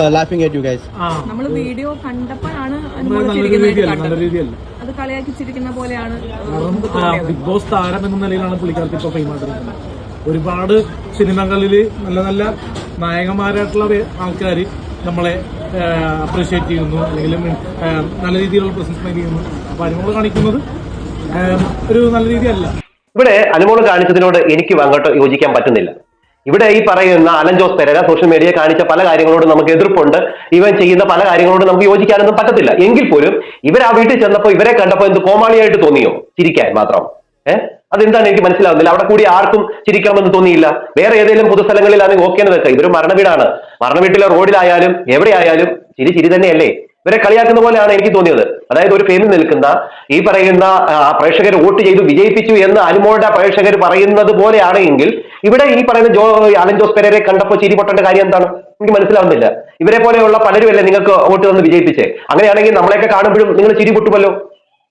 uh, laughing you guys നമ്മൾ video കണ്ടപ്പോഴാണ് അത് കളിയാക്കി ചിരിക്കുന്ന പോലെയാണ്. ബിഗ് ബോസ് താരം എന്ന നിലയിലാണ് പുള്ളിക്കാർക്ക് ഇപ്പൊ ഫെയിമായിട്ടിരിക്കുന്നത് ഒരുപാട് സിനിമകളിൽ നല്ല നല്ല നായകന്മാരായിട്ടുള്ള ആൾക്കാർ നമ്മളെ അപ്രീഷിയേറ്റ് ചെയ്യുന്നു. അല്ലെങ്കിൽ നല്ല രീതിയിലുള്ള പ്രസൻസ് ചെയ്യുന്നു. അപ്പൊ അനുമോൾ കാണിക്കുന്നത് ഒരു നല്ല രീതിയല്ല. ഇവിടെ അനുമോൾ കാണിച്ചതിനോട് എനിക്ക് അങ്ങോട്ട് യോജിക്കാൻ പറ്റുന്നില്ല. ഇവിടെ ഈ പറയുന്ന അലൻ ജോസ് പെരേര സോഷ്യൽ മീഡിയ കാണിച്ച പല കാര്യങ്ങളോട് നമുക്ക് എതിർപ്പുണ്ട്. ഇവൻ ചെയ്യുന്ന പല കാര്യങ്ങളോട് നമുക്ക് യോജിക്കാനൊന്നും പറ്റത്തില്ല. എങ്കിൽ പോലും ഇവർ ആ വീട്ടിൽ ചെന്നപ്പോൾ ഇവരെ കണ്ടപ്പോൾ എന്ത് കോമാളിയായിട്ട് തോന്നിയോ? ചിരിക്കാൻ മാത്രം. ഏഹ് അതെന്താണ് എനിക്ക് മനസ്സിലാവുന്നില്ല. അവിടെ കൂടി ആർക്കും ചിരിക്കണമെന്ന് തോന്നിയില്ല. വേറെ ഏതെങ്കിലും പൊതുസ്ഥലങ്ങളിലാണെങ്കിൽ ഓക്കേന്ന് വെക്കാം ഇവർ മരണവീടാണ് മരണവീട്ടിലെ റോഡിലായാലും എവിടെയായാലും ചിരി ചിരി തന്നെയല്ലേ? ഇവരെ കളിയാക്കുന്ന പോലെയാണ് എനിക്ക് തോന്നിയത്. അതായത് ഒരു പേരിൽ നിൽക്കുന്ന ഈ പറയുന്ന പ്രേക്ഷകർ വോട്ട് ചെയ്തു വിജയിപ്പിച്ചു എന്ന് അനുമോളുടെ പ്രേക്ഷകർ പറയുന്നത് പോലെയാണെങ്കിൽ ഇവിടെ ഈ പറയുന്ന ജോ അലൻ ജോസ് പെരേരെ കണ്ടപ്പോൾ ചിരി പൊട്ടേണ്ട കാര്യം എന്താണ്? എനിക്ക് മനസ്സിലാവുന്നില്ല. ഇവരെ പോലെയുള്ള പലരും അല്ലേ നിങ്ങൾക്ക് വോട്ട് തന്ന് വിജയിപ്പിച്ചേ? അങ്ങനെയാണെങ്കിൽ നമ്മളെയൊക്കെ കാണുമ്പോഴും നിങ്ങൾ ചിരി പൊട്ടുമല്ലോ.